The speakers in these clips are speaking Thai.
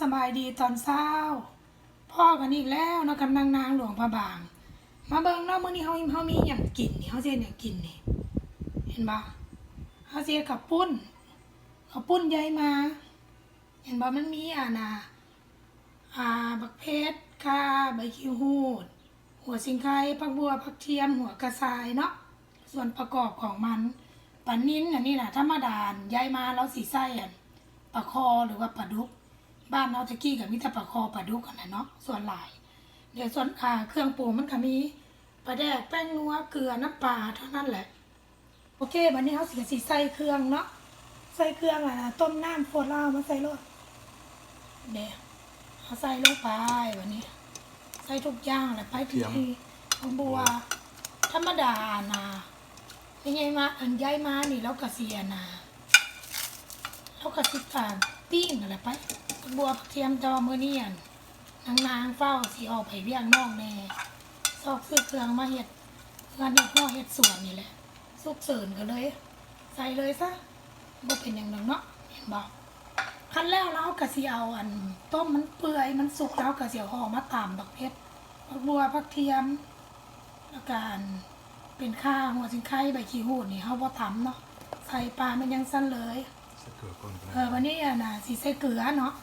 สบายดีตอนเช้า พ่อกันอีกแล้วนะกำลังนางหลวงพระบาง มาเบิ่งเนาะมื้อนี้เฮาเฮามีหยังกินนี่เฮาสิเฮ็ดหยังกินนี่ เห็นบ่เฮาสิเฮ็ดกับปุ้นข้าวปุ้นใหญ่มา เห็นบ่มันมีอ่านะอ่าบักเพชรข่าใบขี้หูด หัวสิงไคผักบัวผักเทียมหัวกระชายเนาะส่วนประกอบของมันปลานิ้นอันนี้นะธรรมดาใหญ่มาแล้วสิใส่อันปลาคอหรือว่าปลาดุก บ้านเราตะกี้กับมิตรปลาคอปลาดุกกันนะเนาะส่วนหลาย เดี๋ยวส่วนอ่าเครื่องปรุงมันก็มีปลาแดกแป้งนัวเกลือน้ำปลาเท่านั้นแหละ โอเควันนี้เขาสิสิใส่เครื่องเนาะใส่เครื่องอะนะต้มน้ำโฟดลาวมาใส่รสเดี๋ยวเอาใส่ลงไปวันนี้ ใส่ทุกอย่างเลยไปทีเทียมทีของบัว ธรรมดานะยังไงมาอันย้ายมานี่แล้วก็เสียนะแล้วก็สิการ ปิ้งอะไรไปบัวผักเทียมจอมือเนียนนางนางเฝ้าสีออกไปเวียงนอกแน่ซอกซื้อเครื่องมาเห็ดงานเห็ดนอกเห็ดสวนนี่แหละสุกเสริญกันเลย ใส่เลยซะบ่เป็นอย่างนั้นเนาะเห็นบอกขั้นแล้วเราก็สิเอาอัน ต้มมันเปื่อยมันสุกแล้วก็สิเอาห่อมาตำบักเพชรผักบัวผักเทียมแล้วก็อันเป็นข้าวหัวสิงไข่ใบขี้หูดนี่เฮาบ่ทำเนาะใส่ปลามันยังสั้นเลย ส่เกลือก่อนก็เอได้อวันนี้อะนะสีใส่เกลือเนาะ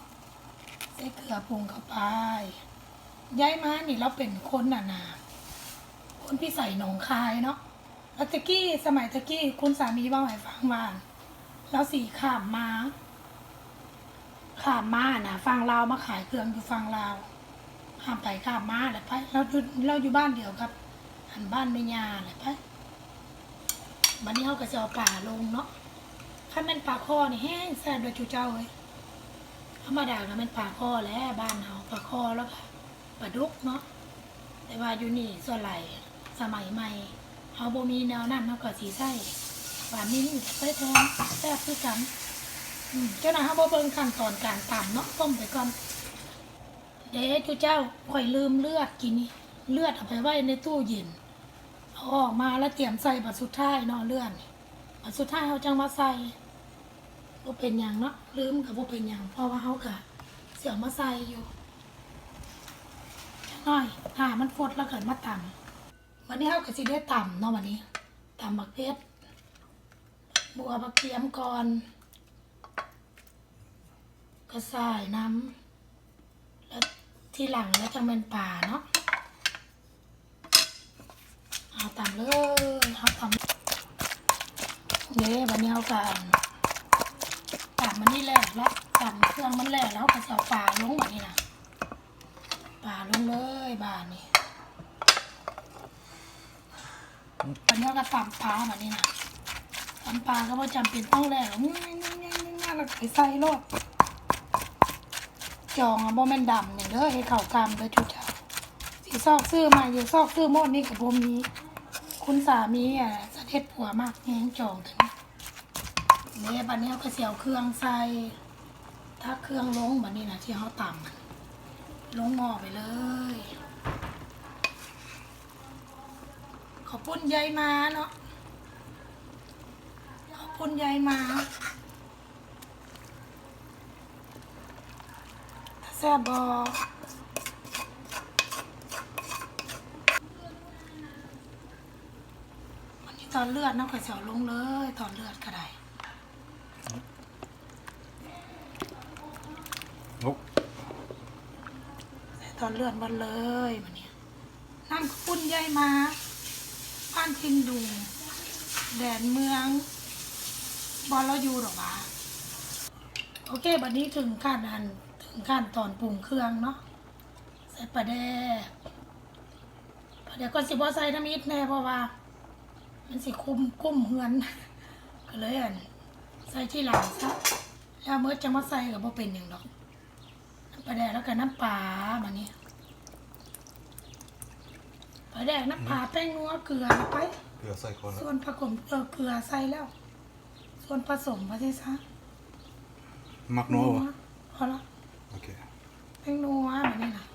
ใส่เกลือปรุงเข้าไปย้ายมานี่เราเป็นคนน่ะนะคนพี่ใส่หนองคายเนาะแล้วตะกี้สมัยตะกี้คุณสามีเล่าให้ฟังว่าแล้วสีขามมาขามมานะฟังลาวมาขายเครื่องอยู่ฟังลาวข้ามไปข้ามมาแหละไปเราอยู่เราอยู่บ้านเดียวครับหันบ้านไม่ยาแหละไปวันนี้เขาก็จะเอาป่าลงเนาะ ถ้ามันปลาคอนี่แห้งแซ่บโดยจูเจ้าเลยธรรมดาก็เป็นปลาคอแล้วบ้านเฮาปลาคอแล้วก็ปลาดุกเนาะแต่ว่าอยู่นี่ส่วนไหลสมัยใหม่เฮาบ่มีแนวนั้นเฮาก็สิใส่ปลานิ่มใส่แทนแซ่บคือกันเจ้าหน้าเฮาบ่เบิ่งขั้นตอนการตำเนาะต้มไปก่อนเด้จูเจ้าข่อยลืมเลือดกินนี่เลือดเอาไปไว้ในตู้เย็นเอาออกมาแล้วเตรียมใส่บัดสุดท้ายนาะเลือดนี่อันสุดท้ายเขาจังมาใส่ บ่เป็นหยังเนาะลืมกับบ่เป็นหยังเพราะว่าเขากะเสียวมาใส่อยู่จังหน่อยถ้ามันฟดแล้วเกิดมาต่ำวันนี้เขาก็สิได้ต่ำเนาะวันนี้ต่ำบักเพชรบัวบักเทียมก่อนก็ใส่น้ำแล้วที่หลังแล้วจังเป็นป่าเนาะเอาตำเลยเอาตำเด้วันนี้เอากัน ตัดมันนี่แหลกแล้วตัดเครื่องมันแหลกแล้วก็จะเอาปลาลงแบบนี้นะปลาลงเลยบานนี่วันนี้เอาก็ตำปลาแบบนี้นะตำปลาก็ว่าจำเป็นต้องแหลกง่ายง่ายง่ายง่ายแล้วก็ไปใส่โลดจองอะโมเมนดำเนี่ยเด้อให้เข่ากรรมเด้อจุดเจ้าสีซอกซื้อมาอยู่ซอกซื้อโมดนี่กับโบมีคุณสามีอะสะเด็ดผัวมากแหงจองถึง เนี่ยบัดนี้เขาก็เสียวเครื่องใส่ ถ้าเครื่องลงบัดนี้นะที่เขาต่ำลงหม้อไปเลย ขอบปุ่นใยมาเนาะขอบปุ่นใยมาแซ่บบอวันนี้ตอนเลือดเนาะก็เสียวลงเลย ตอนเลือดก็ได้ ลุก ใส่ ตอนเลือดมันเลยมันเนี่ยน้ำข้นใหญ่มาบ้านทินดูแดนเมือง บอลเราอยู่หรอวะโอเคบัดนี้ถึงขั้นอันถึงขั้นตอนปรุงเครื่องเนาะใส่ปลาแดกปลาแดกก็สิบ่ใส่น้ำมิดแน่เพราะว่า มันสิคุมคุ้มเฮือน ก็เลยอันใส่ที่หลังซะแล้วเมื่อจะมาใส่กับ่เป็นอย่างดอก ปลาแดกแล้วก็น้ำปลามานี่ปลาแดกน้ำปลาแป้งนัวเกลือไป เกลือใส่ก่อนแล้วส่วนผสมเออเกลือใส่แล้ว ส่วนผสมมาใช่ซะมักนัววะพอละโอเคแป้งนัวแบบนี้นะ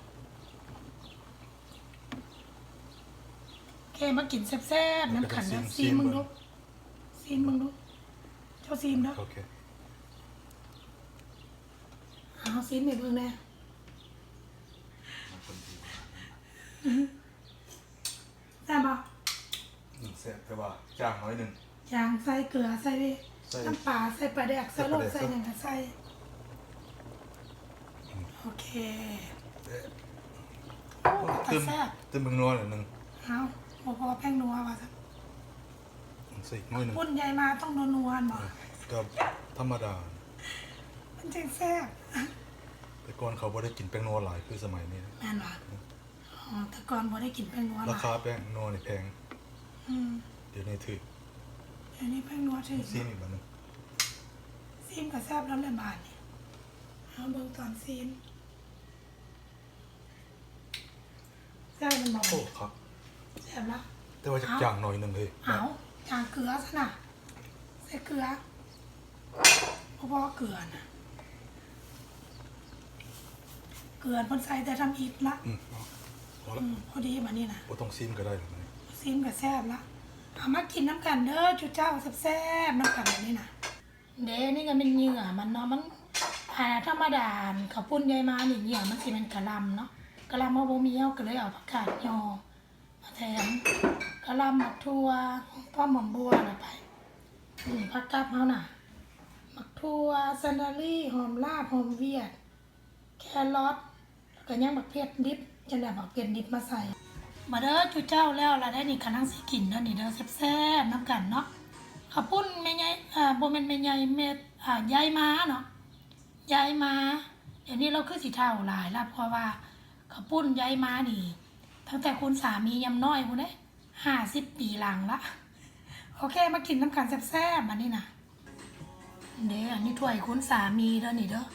แค่มากินแซ่บๆน้ำขันนะซีมึงดูซีมึงดูเจ้าซีมเด้อโอเคอ่าเอาซีนในเบิ่งแน่มันคนดีกว่า แซ่บบ่หนึ่งแซ่บแต่ว่าจ้างน้อยหนึ่ง ยางใส่เกลือใส่ใส่น้ำปลาใส่ปลาแดกใส่โลดใส่ใส่ปลาแดก หยังก็ใส่โอเคโอ้แต่ตึมแซ่บตึมเมืองนัวหน่อยหนึ่งเอาบ่พอแป้งนัวว่าซะใส่อีกน้อยหนึ่งปุ่นใหญ่มาต้องนัวๆบ่ก็ธรรมดา มันจังแซ่บแต่ก่อนเขาบ่ได้กินแป้งนัวหลายคือสมัยนี้นะ แม่นบ่ อ๋อแต่ก่อนบ่ได้กินแป้งนัวหราลายคาแป้งนัวนี่แพง อืมเดี๋ยวนี้ถือเดี๋ยวนี้แป้งนัวถึงซีนอีกแล้วนึงซีมก็แซ่บแล้วแหละบาดนี่เอาเบิ่งตอนซีมแซ่บมันบ่โอ้ครับ แซ่บละ แต่ว่าจะจ้างหน่อยหนึ่งเลยเอาจางเกลือซะน่ะใส่เกลือเพราะว่าเกลือน่ะเกลือมันใส่แต่ทำอิฐละอืมเอา พออืละมพอดีมานี่นะบ่ต้องซีมก็ได้หรอกนี่ซิมกับแซ่บละเอามากินน้ำกันเด้อจุเจ้าแซ่บๆน้ำกันแบบนี้นะเด้นี่ก็เป็นเหยื่อมันเนาะมันอ่าธรรมดาเขาวปุ้นใยมานี่เหยื่อมันสิเป็นกะหลำเนาะกะหลำมาบ่มีเอาก็เลยเอาผักกาดยอมาแทนกะหลำหมักทั่วพ่อหม่อมบัวน่ะไปนี่ผักกาดเฮาน่ะหมักทั่วซันดารี่หอมลาบหอมเวียด แครอทแล้วก็ยังบักเผ็ดดิบ จังได๋บักเผ็ดดิบมาใส่ มาเด้อจุเจ้าแล้วละได้นี่กำลังสิกินเด้อนี่เด้อแซ่บๆน้ำกันเนาะข้าวปุ้นแม่ใหญ่อ่าบ่แม่นแม่ใหญ่แม่อ่ายายมาเนาะยายมาเดี๋ยวนี้เราคือสิเฒ่าหลายแล้วเพราะว่าข้าวปุ้นยายมานี่ ตั้งแต่คุณสามียำน้อยพุ่นเด้50ปีหลังละโอเคมากินน้ำกันแซ่บๆอันนี้นะเด้ออันนี้ถ้วยคุณสามีเด้อนี่เด้อ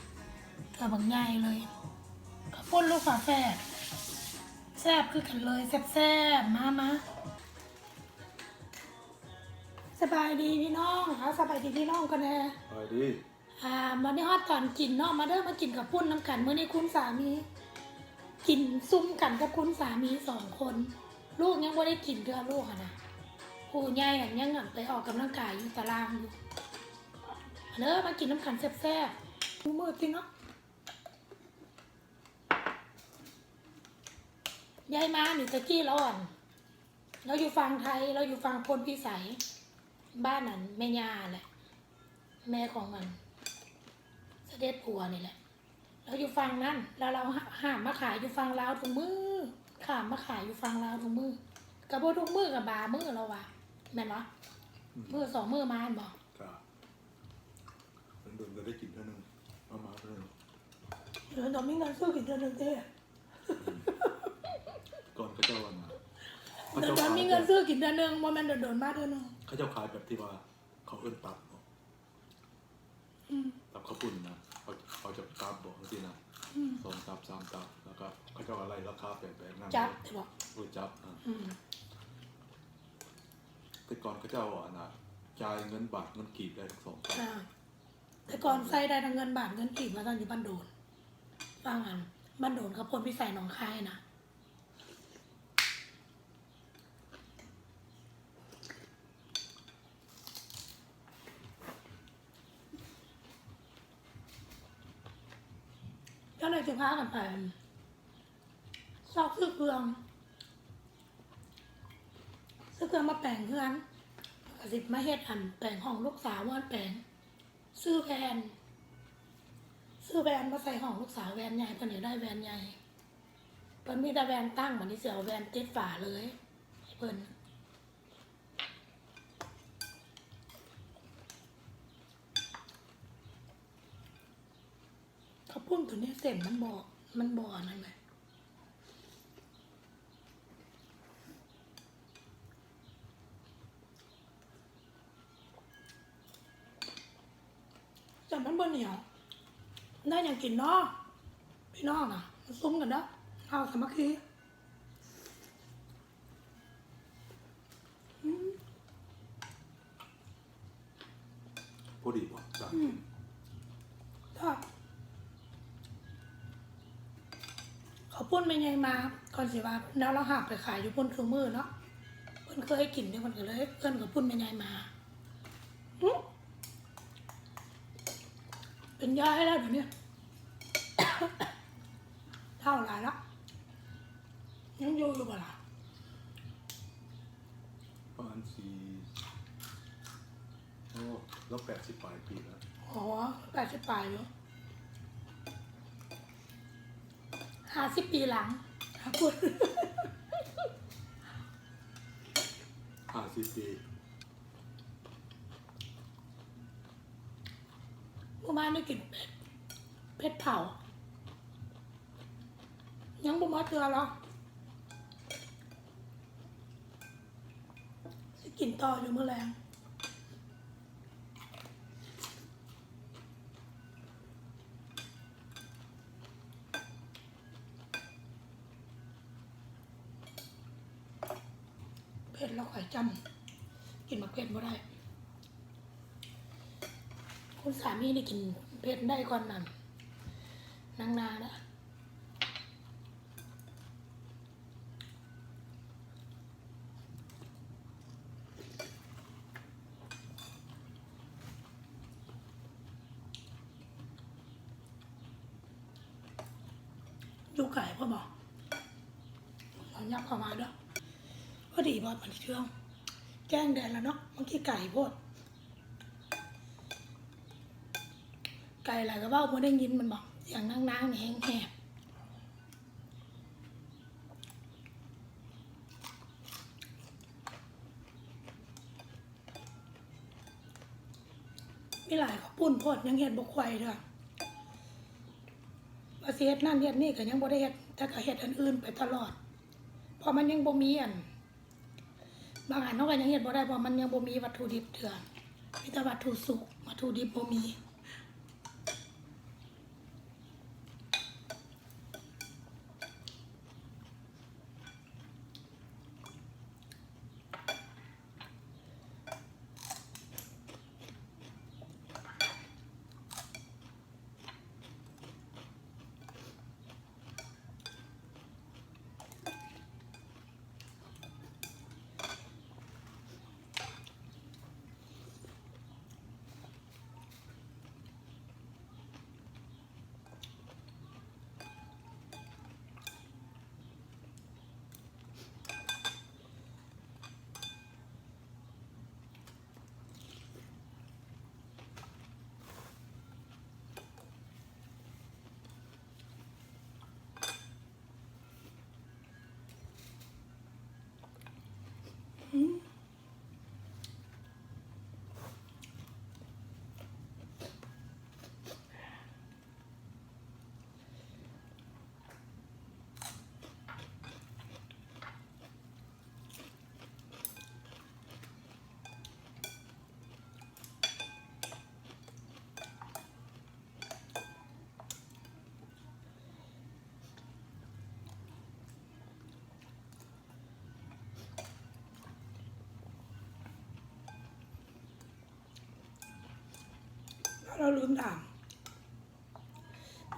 ถ้วยบักใหญ่เลยข้าวปุ้นลูกฝาแฝด แซ่บคือกันเลยแซ่บๆมามาสบายดีพี่น้องค่ะสบายดีพี่น้องกันแน่ไปดีอ่าวันนี้ฮอดตอนกินเนาะมาเด้อมากินกับปุ้นน้ำกันเมื่อนี้คุณสามี กินซุ่มกันกับคุณสามีสองคน ลูกยังไม่ได้กินเดือลูกอะนะผู้ใหญ่อะยังอะไปออกกำลังกายอยู่ตารางอยู่มาเด้อมากินน้ำกันแซ่บๆมือมืดจริงเนาะ ยายมาหนิตะกี้เราอ่อน เราอยู่ฝั่งไทย เราอยู่ฝั่งพลพิสัย บ้านนั้นแม่ย่าแหละ แม่ของมันเสด็จผัวนี่แหละ เราอยู่ฝั่งนั้นแล้วเราหามมาขายอยู่ฝั่งลาวทุกมือขามมาขายอยู่ฝั่งลาวทุกมือกระโบทุกมือกับบามือเราวะแม่นวะมือสองมือมาอันบอกจ้าเป็นเดินก็ได้กินเท่านึงเอามาเท่านึงเดี๋ยวเราไม่เงินซื้อกินเดือนหนึ่งเด้ ก่อนเขาเจ้าวันนะ เขาเดี๋ยวเจ้าเราขายมีแบเงินบซื้อกินเดือนหนึ่งโมเมนต์โดนๆมาเดือนหนึ่งเขาเจ้าขายแบบที่ว่าเขาเอิ้นตับเนาะอืมตับข้าวปุ้นนะเขาเขาจะตับบอกจริงๆนะอืมสองตับสามตับแล้วก็เขาเจ้าอะไรราคาแปลกๆนั่นจับใช่ปะรู้จับอะอืมแต่ก่อนเขาเจ้าอะนะจ่ายเงินบาทเงินกีบได้ทั้งสองตับอ่าแต่ก่อนใส่ได้ทั้งเงินบาทเงินกีบมาตอนอยู่บ้านโดนฟังอันบ้านโดนเขาพลพิสัยหนองคายนะ ก็เลยจะพากันไปซอกซื้อเครื่องซื้อเครื่องมาแปลงเพื่อนกสิบมาเฮ็ดอัน แปลงห้องลูกสาวว่าแปลง ซื้อแวนซื้อแวนมาใส่ห้องลูกสาวแวนใหญ่เพิ่นอยากได้แวนใหญ่เพิ่นมีแต่แวนตั้งเหมือนที่เสียเอาแวนติดฝาเลยให้เพิ่นเขาพุ่น ตัวนี้เส้นมันบอก มันบ่อนั่นไหมแต่มันบ่เหนียวได้อย่างกินเนาะพี่น้องอะมาซุ้มกันเนาะเอาสามัคคีพอดีป่ะจ้ะ พุ่นเป็นไงมาก่อนสิว่าแล้วเราหักไปขายอยู่พุ่นคือมือเนาะเพิ่นเคยกินเนี่ยมันก็เลยเพิ่นกับพุ่นเป็นไงมาหึเป็นยายแล้วเดี๋ยวนี้เข้าหลายละยังอยู่อยู่บ่ล่ะประมาณสี่โอ้แล้วแปดสิบปลายปีแล้วอ๋อแปดสิบปลายอยู่ห้าสิบปีหลังครับคุณห้าสิบปีเมื่อวานได้กินเป็ดเป็ดเผา ยังบ่มาเตือหรอสิกินต่ออยู่เมื่อแรง ผ็ดแล้วข่อยจำกินมาเผ็ดบ่ได้ คุณสามีนี่กินเผ็ดได้ก่อนนั่นนางนานะยูไก่พ่อบอกเรายับเข้ามาด้วย อดีบอดมันเชื่องแจ้งแดนแล้วเนาะบางทีไก่โพดไก่หลายก็เว่าพอได้ยินมันบอกเสียงนางๆนี่แห้งแหมีหลายเขาปุ่นพดยังเห็ดบกไข่เด้อว่าเสิเฮ็ดนั่นเฮ็ดนี่ก็ยังบ่ได้เฮ็ดแต่ก็เฮ็ดอันอื่นไปตลอดพราะมันยังบ่มีอัน บางอันเนาก็ยังเห็ดบ่ได้เพราะมันยังบ่มีวัตถุดิบเถื่อมีแต่วัตถุสุกวัตถุดิบบ่มี เราลืมถาม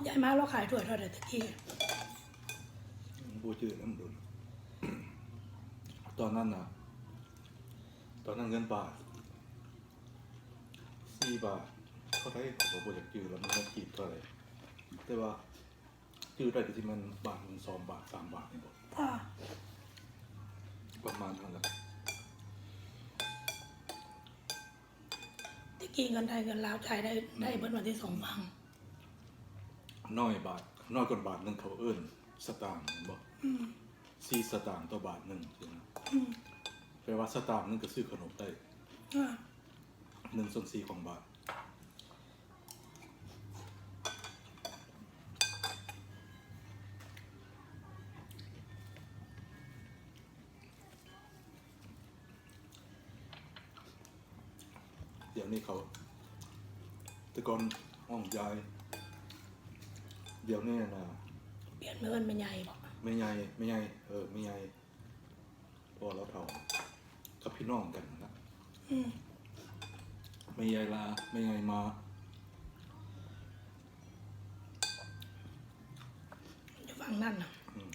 ยายมาเราขายถั่วเท่าไหร่ตะกี้บูจืดน้ำดุนตอนนั้นนะตอนนั้นเงินบาทสี่บาทเขาได้ของบูจากจืดแล้วมันก็ขีดเท่าไหร่แต่ว่าจืดได้ที่มันบาทหนึ่งสองบาทสามบาทนี่บอกถ้าประมาณนั้นแหละ กี้เงินไทยเงินลาวจ่ายได้ได้เบิ้ลวันที่สองพังน้อยบาทน้อยกว่าบาทหนึ่งเขาเอิ้นสตางค์บอกอืมสี่สตางค์ต่อบาทหนึ่งใช่ไหมอืมแปลว่าสตางค์นึงก็ซื้อขนมได้อ่าหนึ่งส่วนสี่ของบาท แตะกอนห้องยาย เดี๋ยวนี้นะเปลี่ยนเงินเป็นใหญ่บอกไม่ใหญ่ไม่ใหญ่เออไม่ใหญ่พอเราเท่ากับพี่น้องกันนะอืมไม่ใหญ่ลาไม่ใหญ่มาอยู่ฝั่งนั่นน่ะอืม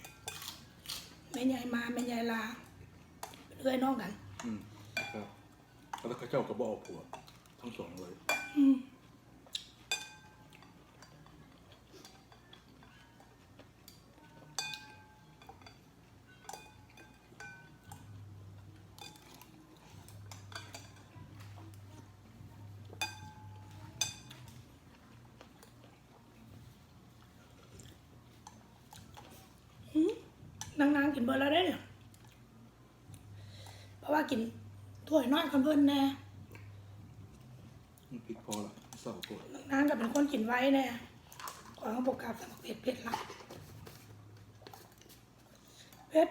แม่ใหญ่มาแม่ใหญ่ลาเป็นเอื้อยน้องกัน อืมครับแล้วเขาเจ้าก็บเอกผัว ทั้งสองเลย อืม นางๆกินเบอร์แล้วได้เนี่ยเพราะว่ากินถ้วยน้อยคนเพิ่นแน่มันพริกพอละเศร้าปวดนางๆก็เป็นคนกินไว้แน่ขอเขาบอกกลับสมัครเผ็ดเผ็ดละเผ็ด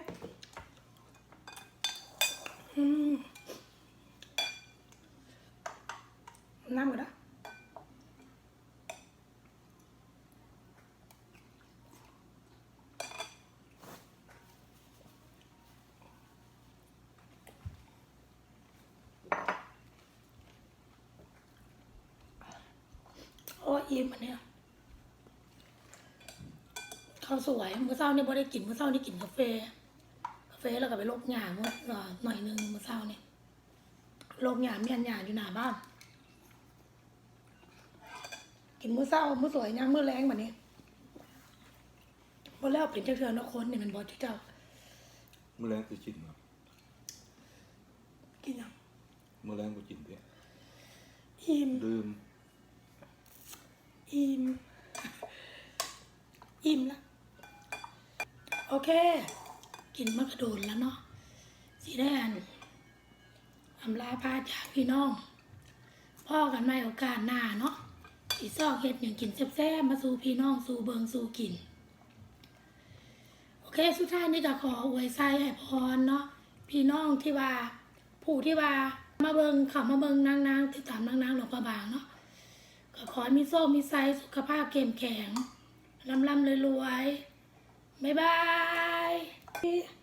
อืมน้ำก็ได้โอ้ยอิ่มอันเนี้ยข้าว สวยเมื่อเช้านี่บ่ได้กินเมื่อเช้านี่กินกาแฟกาแฟแล้วก็ไปลบหญ้าเมื่อเอ่อหน่อยหนึงเมื่อเช้านี่ลบหญ้าเมียนหญ้าอยู่หน้าบ้านกินมื้อเช้ามื้อสวยย่างมื้อแรงแบบนี้พอแล้วเป็นเจ้าเทือนนคนนี่มันบอเจ้าเมื่อแรงกูกินครับกินหยังเมื่อแรงกูกินเนี่ยอิ่มดื่มอิ่มอิ่มละ โอเค กินมากระโดดแล้วเนาะสีแดงอำลาพาจากพี่น้อง พ่อกันไม่โอกาสหน้าเนาะสีซอกเห็ดอย่างกินแซ่บๆมาสู่พี่น้องสู่เบิงสู่กิน โอเค สุดท้ายนี่ก็ขออวยไส้ให้พรเนาะพี่น้องที่ว่า ผู้ที่ว่ามาเบิงเขามาเบิงนางนางๆติดตามนางนางๆหลวงพระบางเนาะก็ขอมีโซ่มีไซสุขภาพเข้มแข็งลำลำรวยรวยๆ บ๊ายบาย